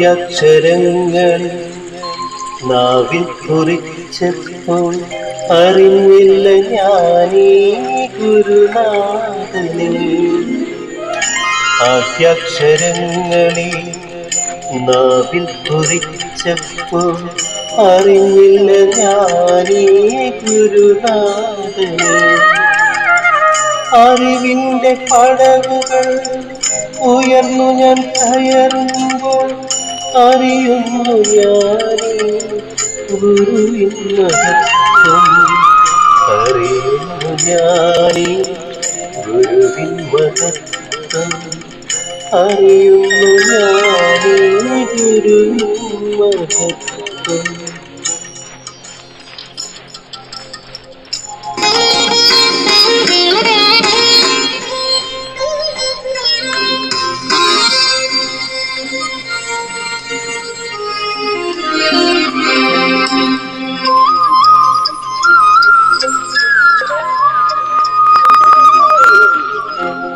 ആദ്യാക്ഷരങ്ങൾ നാവിൽ കുറിച്ചപ്പോൾ അറിഞ്ഞില്ല ഞാനീ ഗുരുനാഥനെ ആദ്യാക്ഷരങ്ങളെ നാവിൽ കുറിച്ചപ്പോൾ അറിഞ്ഞില്ല ഞാനീ ഗുരുനാഥനെ അറിവിന്റെ പടവുകൾ ഉയർന്നു ഞാൻ കയറുമ്പോൾ അറിയുന്നു ഞാൻ ഗുരുവിൻ മഹത്വം. അറിയുന്നു ഞാനീ ഗുരുവിൻ മഹത്വം. അറിയുന്നു ഞാനീ ഗുരുവിൻ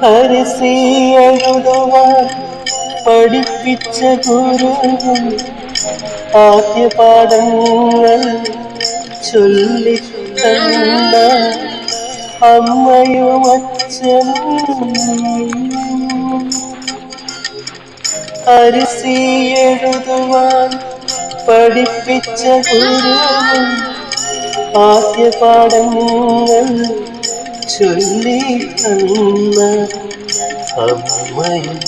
മഹത്വം എഴുതുവ പഠിപ്പിച്ച ഗുരുവും ആദ്യ പാഠങ്ങൾ ചൊല്ലിത്തന്ന അമ്മയും അച്ഛനും അരിസി എഴുതുവാൻ പഠിപ്പിച്ച ഗുരുവും ആദ്യ പാഠങ്ങൾ ചൊല്ലി തന്ന അമ്മയും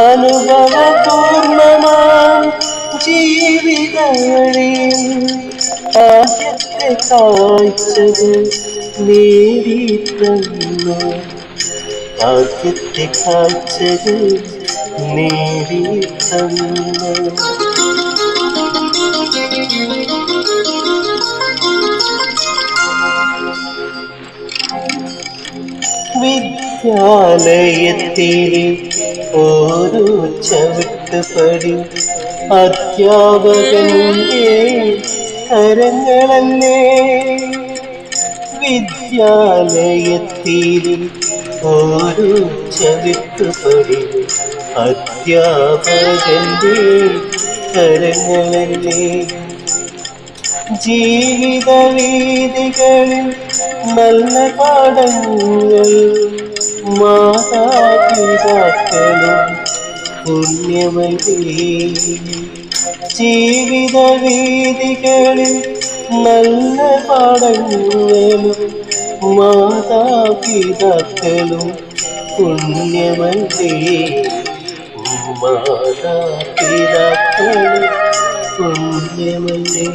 അനുഭവപൂർണമാം ജീവിതങ്ങളിൽ ആദ്യത്തെ കാഴ്ചകൾ നേടി തന്ന ആദ്യത്തെ കാഴ്ചകൾ നേടിത്തന്നു. വിദ്യാലയത്തിലെ ഓരോ ചവിട്ടുപടി അധ്യാപകന്റെ കരങ്ങളല്ലേ? വിദ്യാലയത്തിരി ഓരോ ചവിട്ടുപടി അധ്യാപകന്റെ കരങ്ങളല്ലേ? ജീവിത വീതികളിൽ നല്ല പാഠങ്ങൾ മാതാപിതാക്കളും പുണ്യമല്ലേ ജീവിത വീതികളിൽ നല്ല പാഠങ്ങളും മാതാപിതാക്കളും പുണ്യമല്ലേ മാതാപിതാക്കളും പുണ്യമല്ലേ